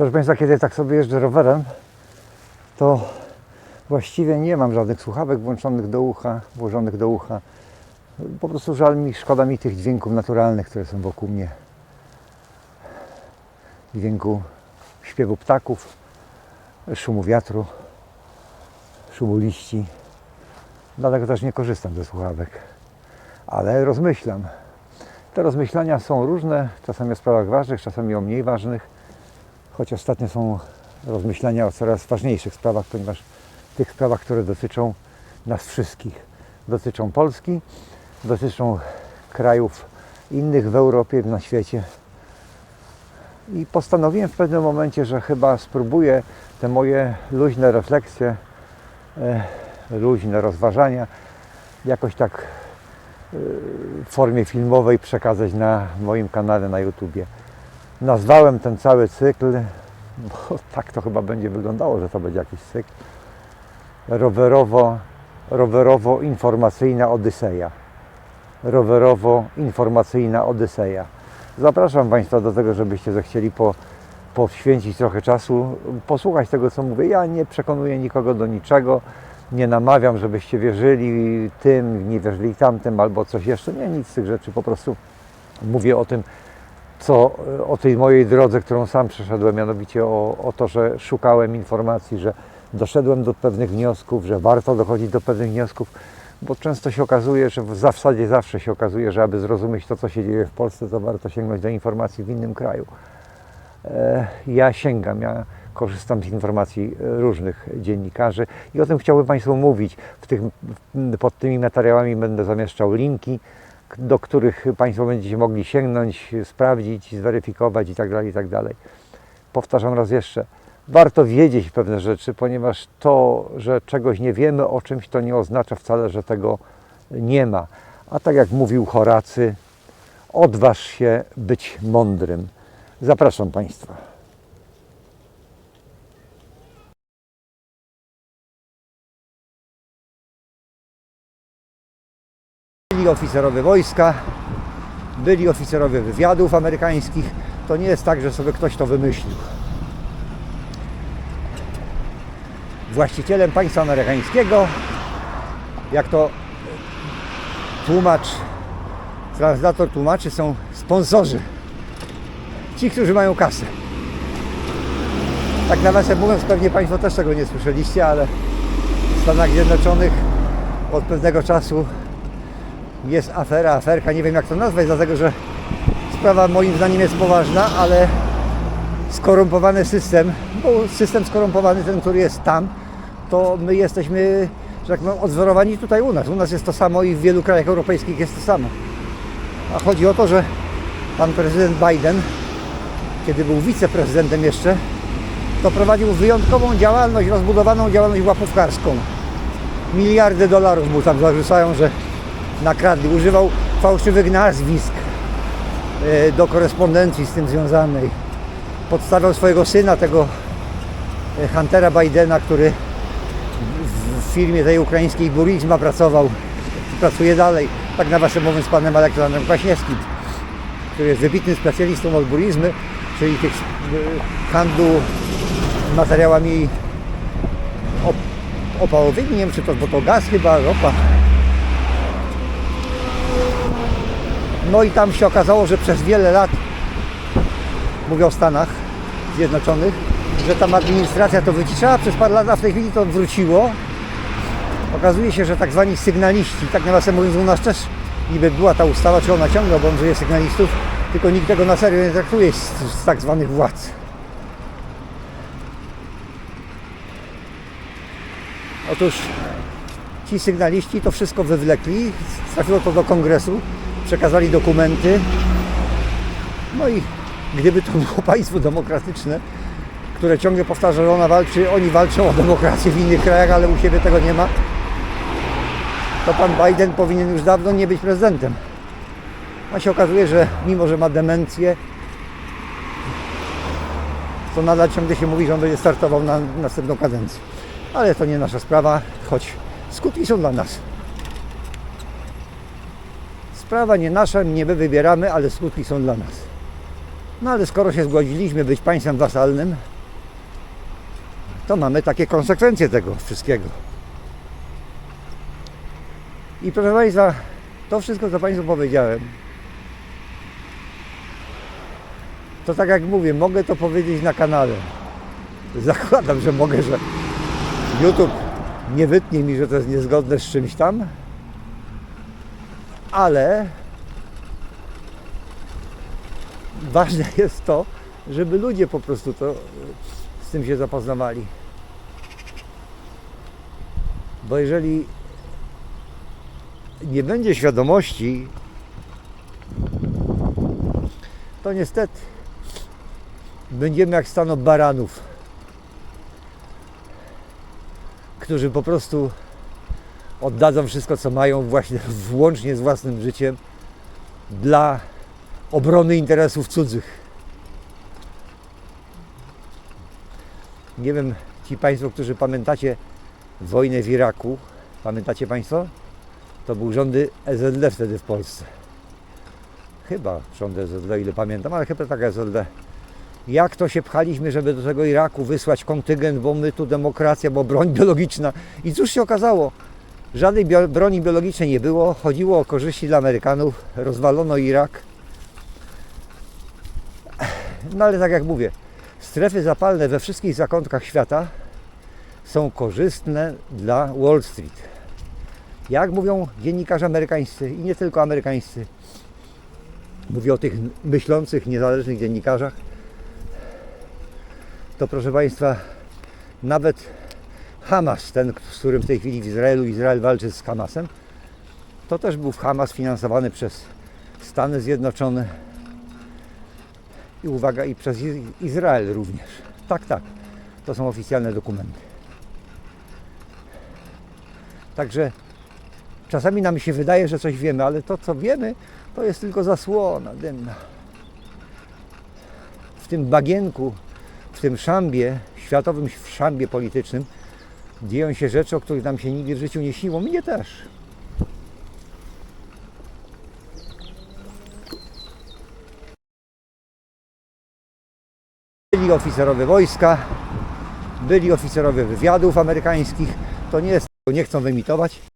Proszę Państwa, kiedy tak sobie jeżdżę rowerem, to właściwie nie mam żadnych słuchawek włączonych do ucha, włożonych do ucha. Po prostu żal mi, szkoda mi tych dźwięków naturalnych, które są wokół mnie. Dźwięku śpiewu ptaków, szumu wiatru, szumu liści. Dlatego też nie korzystam ze słuchawek. Ale rozmyślam. Te rozmyślania są różne, czasami o sprawach ważnych, czasami o mniej ważnych. Choć ostatnio są rozmyślania o coraz ważniejszych sprawach, ponieważ tych sprawach, które dotyczą nas wszystkich. Dotyczą Polski, dotyczą krajów innych w Europie, na świecie. I postanowiłem w pewnym momencie, że chyba spróbuję te moje luźne refleksje, e, luźne rozważania jakoś tak e, w formie filmowej przekazać na moim kanale na YouTubie. Nazwałem ten cały cykl, bo tak to chyba będzie wyglądało, że to będzie jakiś cykl, rowerowo, rowerowo-informacyjna Odyseja. Rowerowo-informacyjna Odyseja. Zapraszam Państwa do tego, żebyście zechcieli po, poświęcić trochę czasu, posłuchać tego, co mówię. Ja nie przekonuję nikogo do niczego, nie namawiam, żebyście wierzyli tym, nie wierzyli tamtym albo coś jeszcze. Nie, nic z tych rzeczy. Po prostu mówię o tym, co o tej mojej drodze, którą sam przeszedłem, mianowicie o, o to, że szukałem informacji, że doszedłem do pewnych wniosków, że warto dochodzić do pewnych wniosków, bo często się okazuje, że w zasadzie zawsze się okazuje, że aby zrozumieć to, co się dzieje w Polsce, to warto sięgnąć do informacji w innym kraju. E, Ja sięgam, ja korzystam z informacji e, różnych dziennikarzy i o tym chciałbym Państwu mówić. W tych, pod tymi materiałami będę zamieszczał linki, do których Państwo będziecie mogli sięgnąć, sprawdzić, zweryfikować itd. itd. Powtarzam raz jeszcze, warto wiedzieć pewne rzeczy, ponieważ to, że czegoś nie wiemy o czymś, to nie oznacza wcale, że tego nie ma. A tak jak mówił Horacy, odważ się być mądrym. Zapraszam Państwa. Oficerowie wojska, byli oficerowie wywiadów amerykańskich. To nie jest tak, że sobie ktoś to wymyślił. Właścicielem państwa amerykańskiego, jak to tłumacz, translator tłumaczy, są sponsorzy. Ci, którzy mają kasę. Tak nawiasem mówiąc, pewnie Państwo też tego nie słyszeliście, ale w Stanach Zjednoczonych od pewnego czasu jest afera, aferka, nie wiem jak to nazwać, dlatego że sprawa moim zdaniem jest poważna, ale skorumpowany system, bo system skorumpowany, ten, który jest tam, to my jesteśmy, że tak powiem, odzorowani tutaj u nas. U nas jest to samo i w wielu krajach europejskich jest to samo. A chodzi o to, że pan prezydent Biden, kiedy był wiceprezydentem jeszcze, to prowadził wyjątkową działalność, rozbudowaną działalność łapówkarską. Miliardy dolarów mu tam zarzucają, że nakradli. Używał fałszywych nazwisk e, do korespondencji z tym związanej. Podstawiał swojego syna, tego e, Huntera Bidena, który w- firmie tej ukraińskiej Burizma pracował, pracuje dalej, tak nawiasem mówiąc z panem Aleksandrem Kwaśniewskim, który jest wybitnym specjalistą od burizmy, czyli tych e, handlu materiałami op- opałowymi, nie wiem czy to, bo to gaz chyba, ropa. No i tam się okazało, że przez wiele lat, mówię o Stanach Zjednoczonych, że tam administracja to wyciszała przez parę lat, a w tej chwili to wróciło. Okazuje się, że tak zwani sygnaliści, tak nawiasem mówiąc u nas też niby była ta ustawa, czy ona ciągle obowiązuje sygnalistów, tylko nikt tego na serio nie traktuje z, z tak zwanych władz. Otóż ci sygnaliści to wszystko wywlekli, trafiło to do kongresu, przekazali dokumenty. No i gdyby to było państwo demokratyczne, które ciągle powtarza, że ona walczy, oni walczą o demokrację w innych krajach, ale u siebie tego nie ma, to pan Biden powinien już dawno nie być prezydentem. A się okazuje, że mimo, że ma demencję, to nadal ciągle się mówi, że on będzie startował na następną kadencję. Ale to nie nasza sprawa, choć skutki są dla nas. Sprawa nie nasza, nie my wybieramy, ale skutki są dla nas. No ale skoro się zgodziliśmy być państwem wasalnym, to mamy takie konsekwencje tego wszystkiego. I proszę Państwa, to wszystko, co Państwu powiedziałem, to tak jak mówię, mogę to powiedzieć na kanale. Zakładam, że mogę, że YouTube nie wytnie mi, że to jest niezgodne z czymś tam, ale ważne jest to, żeby ludzie po prostu to z tym się zapoznawali. Bo jeżeli nie będzie świadomości, to niestety będziemy jak stano baranów, którzy po prostu oddadzą wszystko, co mają, właśnie włącznie z własnym życiem, dla obrony interesów cudzych. Nie wiem, ci Państwo, którzy pamiętacie wojnę w Iraku, pamiętacie Państwo? To był rządy SLD wtedy w Polsce. Chyba rządy SLD, ile pamiętam, ale chyba tak SLD. Jak to się pchaliśmy, żeby do tego Iraku wysłać kontyngent, bo my tu demokracja, bo broń biologiczna. I cóż się okazało? Żadnej bio- broni biologicznej nie było. Chodziło o korzyści dla Amerykanów. Rozwalono Irak. No ale tak jak mówię, strefy zapalne we wszystkich zakątkach świata są korzystne dla Wall Street. Jak mówią dziennikarze amerykańscy i nie tylko amerykańscy, mówię o tych myślących, niezależnych dziennikarzach, to proszę Państwa, nawet Hamas, ten, z którym w tej chwili w Izraelu Izrael walczy z Hamasem, to też był Hamas finansowany przez Stany Zjednoczone i uwaga, i przez Iz- Izrael również. Tak, tak, to są oficjalne dokumenty. Także czasami nam się wydaje, że coś wiemy, ale to, co wiemy, to jest tylko zasłona dymna. W tym bagienku, w tym szambie, światowym szambie politycznym, dzieją się rzeczy, o których nam się nigdy w życiu nie śniło. Mnie też. Byli oficerowie wojska, byli oficerowie wywiadów amerykańskich. To nie jest, nie chcą wymitować.